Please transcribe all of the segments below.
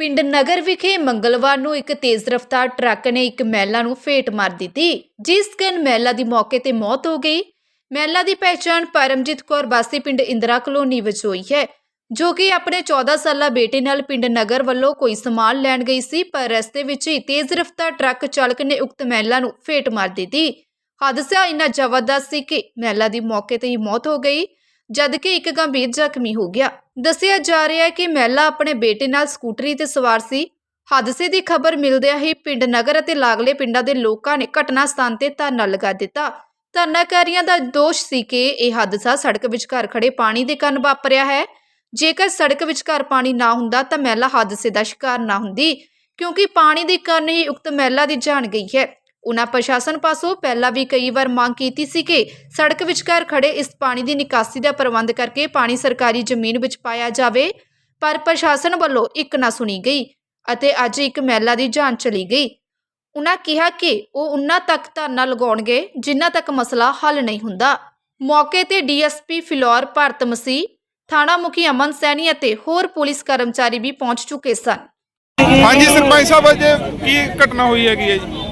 ਪਿੰਡ ਨਗਰ ਵਿਖੇ ਮੰਗਲਵਾਰ ਨੂੰ ਇੱਕ ਤੇਜ਼ ਰਫ਼ਤਾਰ ਟਰੱਕ ਨੇ ਇੱਕ ਮਹਿਲਾ ਨੂੰ ਫੇਟ ਮਾਰ ਦਿੱਤੀ, ਜਿਸ ਕਾਰਨ ਮਹਿਲਾ ਦੀ ਮੌਕੇ ਤੇ ਮੌਤ ਹੋ ਗਈ। ਮਹਿਲਾ ਦੀ ਪਹਿਚਾਣ ਪਰਮਜੀਤ ਕੌਰ ਵਾਸੀ ਪਿੰਡ ਇੰਦਰਾ ਕਲੋਨੀ ਵਿੱਚ ਹੋਈ ਹੈ, ਜੋ ਕਿ ਆਪਣੇ 14 ਸਾਲਾ ਬੇਟੇ ਨਾਲ ਪਿੰਡ ਨਗਰ ਵੱਲੋਂ ਕੋਈ ਸਮਾਨ ਲੈਣ ਗਈ ਸੀ, ਪਰ ਰਸਤੇ ਵਿੱਚ ਹੀ ਤੇਜ਼ ਰਫ਼ਤਾਰ ਟਰੱਕ ਚਾਲਕ ਨੇ ਉਕਤ ਮਹਿਲਾ ਨੂੰ ਫੇਟ ਮਾਰ ਦਿੱਤੀ। ਹਾਦਸਾ ਇੰਨਾ ਜ਼ਬਰਦਸਤ ਸੀ ਕਿ ਮਹਿਲਾ ਦੀ ਮੌਕੇ ਤੇ ਹੀ ਮੌਤ ਹੋ ਗਈ। ਜਦਕਿ ਇੱਕ ਗੰਭੀਰ ਜ਼ਖਮੀ ਹੋ ਗਿਆ। ਦੱਸਿਆ ਜਾ ਰਿਹਾ ਹੈ ਕਿ ਮਹਿਲਾ ਆਪਣੇ ਬੇਟੇ ਨਾਲ ਸਕੂਟਰੀ ਤੇ ਸਵਾਰ ਸੀ। ਹਾਦਸੇ ਦੀ ਖਬਰ ਮਿਲਦਿਆਂ ਹੀ ਪਿੰਡ ਨਗਰ ਅਤੇ ਲਾਗਲੇ ਪਿੰਡਾਂ ਦੇ ਲੋਕਾਂ ਨੇ ਘਟਨਾ ਸਥਾਨ ਤੇ ਧਰਨਾ ਲਗਾ ਦਿੱਤਾ। ਧਰਨਾਕਾਰੀਆਂ ਦਾ ਦੋਸ਼ ਸੀ ਕਿ ਇਹ ਹਾਦਸਾ ਸੜਕ ਵਿਚਕਾਰ ਖੜੇ ਪਾਣੀ ਦੇ ਕਾਰਨ ਵਾਪਰਿਆ ਹੈ। ਜੇਕਰ ਸੜਕ ਵਿਚਕਾਰ ਪਾਣੀ ਨਾ ਹੁੰਦਾ ਤਾਂ ਮਹਿਲਾ ਹਾਦਸੇ ਦਾ ਸ਼ਿਕਾਰ ਨਾ ਹੁੰਦੀ, ਕਿਉਂਕਿ ਪਾਣੀ ਦੇ ਕਾਰਨ ਹੀ ਉਕਤ ਮਹਿਲਾ ਦੀ ਜਾਨ ਗਈ ਹੈ। ਉਨ੍ਹਾਂ ਪ੍ਰਸ਼ਾਸਨ ਪਾਸੋਂ ਪਹਿਲਾਂ ਵੀ ਕਈ ਵਾਰ ਮੰਗ ਕੀਤੀ ਸੀ ਕਿ ਸੜਕ ਵਿਚਕਾਰ ਖੜੇ ਇਸ ਪਾਣੀ ਦੀ ਨਿਕਾਸੀ ਦਾ ਪ੍ਰਬੰਧ ਕਰਕੇ ਪਾਣੀ ਸਰਕਾਰੀ ਜ਼ਮੀਨ ਵਿੱਚ ਪਾਇਆ ਜਾਵੇ, ਪਰ ਪ੍ਰਸ਼ਾਸਨ ਵੱਲੋਂ ਇੱਕ ਨਾ ਸੁਣੀ ਗਈ ਅਤੇ ਅੱਜ ਇੱਕ ਮਹਿਲਾ ਦੀ ਜਾਨ ਚਲੀ ਗਈ। ਉਨ੍ਹਾਂ ਕਿਹਾ ਕਿ ਉਹ ਉਨ੍ਹਾਂ ਤੱਕ ਧਰਨਾ ਲਗਾਉਣਗੇ ਜਿਨ੍ਹਾਂ ਤੱਕ ਮਸਲਾ ਹੱਲ ਨਹੀਂ ਹੁੰਦਾ। ਮੌਕੇ ਤੇ ਡੀਐਸਪੀ ਫਿਲੌਰ ਭਾਰਤ ਮਸੀਹ, ਥਾਣਾ ਮੁਖੀ ਅਮਨ ਸੈਣੀ ਅਤੇ ਹੋਰ ਪੁਲਿਸ ਕਰਮਚਾਰੀ ਵੀ ਪਹੁੰਚ ਚੁੱਕੇ ਸਨ। ਹਾਂਜੀ, ਸਰਪੰਚ ਸਾਹਿਬ, ਅੱਜ ਕੀ ਘਟਨਾ ਹੋਈ ਹੈਗੀ ਹੈ ਜੀ?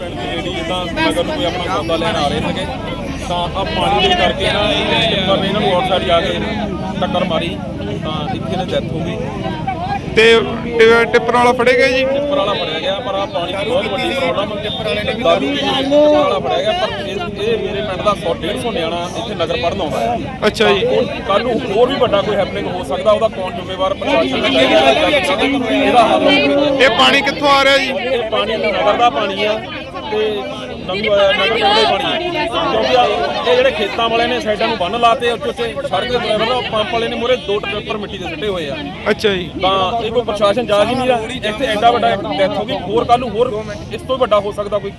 ਪਿੰਡ ਦੀ ਲੇਡੀ ਜਿੱਦਾਂ ਨਗਰ ਨੂੰ ਕੋਈ ਆਪਣਾ ਸੌਦਾ ਲੈਣ ਆ ਰਹੇ ਸੀਗੇ ਤਾਂ ਆ ਪਾਣੀ ਦੇ ਕਰਕੇ ਨਾ ਇਹ ਟਿੱਪਰ ਨੇ ਇਹਨਾਂ ਨੂੰ ਆਊਟਸਾਈਡ ਜਾ ਕੇ ਟੱਕਰ ਮਾਰੀ ਤਾਂ ਇੱਥੇ ਨੇ ਡੈਥ ਹੋ ਗਈ। ਤੇ ਟਿ- ਟਿੱਪਰ ਵਾਲਾ ਫੜੇ ਗਏ ਜੀ? ਟਿੱਪਰ ਵਾਲਾ ਫੜਿਆ ਗਿਆ ਪਰ ਆ ਪਾਣੀ ਦੀ ਬਹੁਤ ਵੱਡੀ ਪ੍ਰੋਬਲਮ ਟਿੱਪਰ ਵਾਲੇ ਨੇ ਦਾਰੂ ਪੀ ਕੇ ਟਿੱਪਰ ਵਾਲਾ ਫੜਿਆ ਗਿਆ ਪਰ ਇਹ ਇਹ ਮੇਰੇ ਪਿੰਡ ਦਾ 100 150 ਨਿਆਣਾ ਇੱਥੇ ਨਗਰ ਪੜਨ ਆਉਂਦਾ ਹੈ। ਅੱਛਾ ਜੀ। ਕੱਲ ਨੂੰ ਹੋਰ ਵੀ ਵੱਡਾ ਕੋਈ ਹੈਪਨਿੰਗ ਹੋ ਸਕਦਾ ਉਹਦਾ ਕੌਣ ਜ਼ਿੰਮੇਵਾਰ ਪ੍ਰਸ਼ਾਸਨ ਦਾ ਚਾਹੀਦਾ ਇਹਦਾ ਹੱਲ ਹੋਵੇ ਇਹ ਪਾਣੀ ਕਿੱਥੋਂ ਆ ਰਿਹਾ ਜੀ? ਇਹ ਪਾਣੀ ਨਗਰ ਦਾ ਪਾਣੀ ਆ। ਤੇ ਨੰਗ- ਦਾ ਪਾਣੀ ਕਿਉਂਕਿ ਇਹ ਜਿਹੜੇ ਖੇਤਾਂ ਵਾਲਿਆਂ ਨੇ ਸਾਈਡਾਂ ਨੂੰ ਬੰਨ ਲਾਤੇ ਉੱਚੇ ਉੱਚੇ ਸੜਕ ਦੇ ਡਰਾਈਵਰ ਪੰਪ ਵਾਲੇ ਨੇ ਮੂਹਰੇ ਦੋ ਟਰੈਕਟਰ ਮਿੱਟੀ ਦੇ ਸੁੱਟੇ ਹੋਏ ਆ। ਅੱਛਾ ਜੀ। ਤਾਂ ਇਹ ਕੋਈ ਪ੍ਰਸ਼ਾਸਨ ਜਾ ਹੀ ਨਹੀਂ ਰਿਹਾ। ਇੱਥੇ ਐਡਾ ਵੱਡਾ ਡੈਥ ਹੋ ਗਈ। ਹੋਰ ਕੱਲ ਨੂੰ ਹੋਰ ਇਸ ਤੋਂ ਵੱਡਾ ਹੋ ਸਕਦਾ ਕੋਈ।